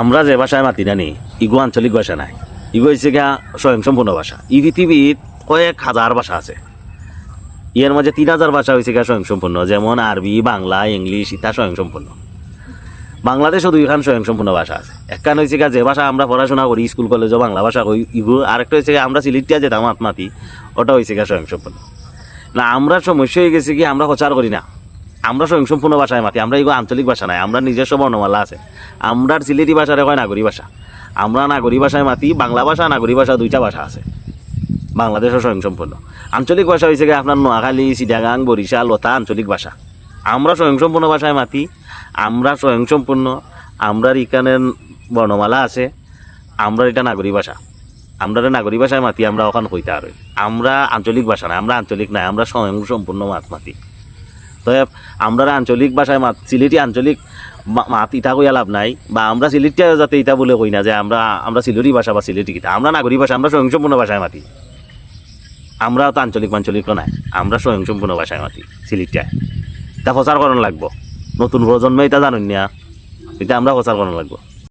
আমরা যে ভাষায় মাতি নানি ইগো আঞ্চলিক ভাষা নাই। ইগো হচ্ছে গা স্বয়ংসম্পূর্ণ ভাষা। ই পৃথিবীর কয়েক হাজার ভাষা আছে। এর মাঝে তিন হাজার ভাষা হয়েছে গা স্বয়ংসম্পূর্ণ। যেমন আরবি, বাংলা, ইংলিশ, ইতা স্বয়ংসম্পূর্ণ। বাংলাদেশও দুইখান স্বয়ংসম্পূর্ণ ভাষা আছে। একখান হয়েছে গা যে ভাষা আমরা পড়াশোনা করি, স্কুল কলেজও বাংলা ভাষা কই, ইগো, আরেকটা হয়েছে আমরা সিলেটিয়া যেতাম মাতি, ওটা হয়েছে গা স্বয়ংসম্পূর্ণ। না, আমরা সমস্যা হয়ে গেছে কি আমরা প্রচার করি না। আমরা স্বয়ংসম্পূর্ণ ভাষায় মাতি, আমরা এগুলো আঞ্চলিক ভাষা নাই, আমরা নিজস্ব বর্ণমালা আছে। আমরা সিলেটি ভাষারে কয় নাগরী ভাষা? আমরা নাগরী ভাষায় মাতি, বাংলা ভাষা, নাগরী ভাষা দুইটা ভাষা আছে। বাংলাদেশও স্বয়ংসম্পূর্ণ। আঞ্চলিক ভাষা হয়েছে কি আপনার নোয়াখালী, চিটাগাং, বরিশাল লতা আঞ্চলিক ভাষা। আমরা স্বয়ংসম্পূর্ণ ভাষায় মাতি, আমরা স্বয়ংসম্পূর্ণ আমরা এখানে বর্ণমালা আছে আমরা এটা নাগরী ভাষা। আমরা নাগরী ভাষায় মাতি, আমরা ওখান কইতে আর আমরা আঞ্চলিক ভাষা নাই, আমরা আঞ্চলিক নাই, আমরা স্বয়ংসম্পূর্ণ মাত মাতি। তবে আমরা আঞ্চলিক ভাষায় মাত, সিলেটি আঞ্চলিক মাত ইটা কইয়া লাভ নাই, বা আমরা সিলেটিয়া যাতে ইটা বলে কই না যে আমরা আমরা সিলেটি ভাষা বা সিলেটি কিতা। আমরা নাগরিক ভাষা, আমরা স্বয়ংসম্পূর্ণ ভাষায় মাতি। আমরা তো আঞ্চলিক মাঞ্চলিক নাই, আমরা স্বয়ংসম্পূর্ণ ভাষায় মাতি সিলেটিয়া এটা প্রচার করণ লাগবো। নতুন প্রজন্মে এটা জানুন না। এটা আমরা প্রচার করণ লাগবো।